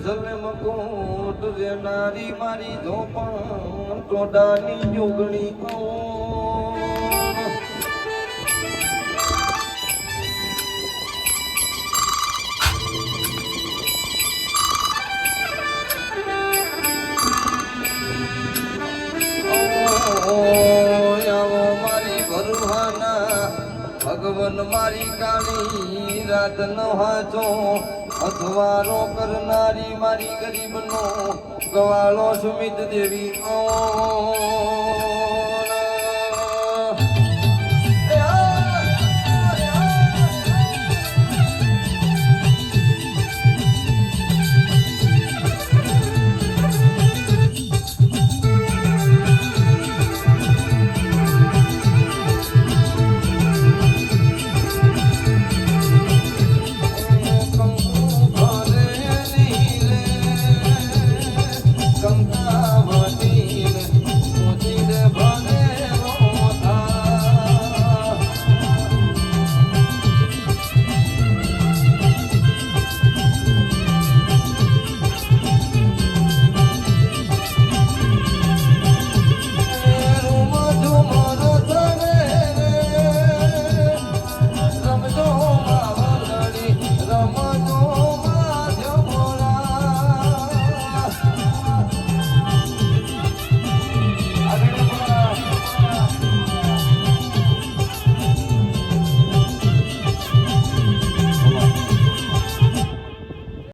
સલમ કોટ રેનારી મારી ધોપણ ટોડાની જોગણી કો ભગવન મારી કાળી રાત નો હાચો અથવારો કરનારી મારી ગરીબનો ગવાળો સુમિત દેવી. ઓ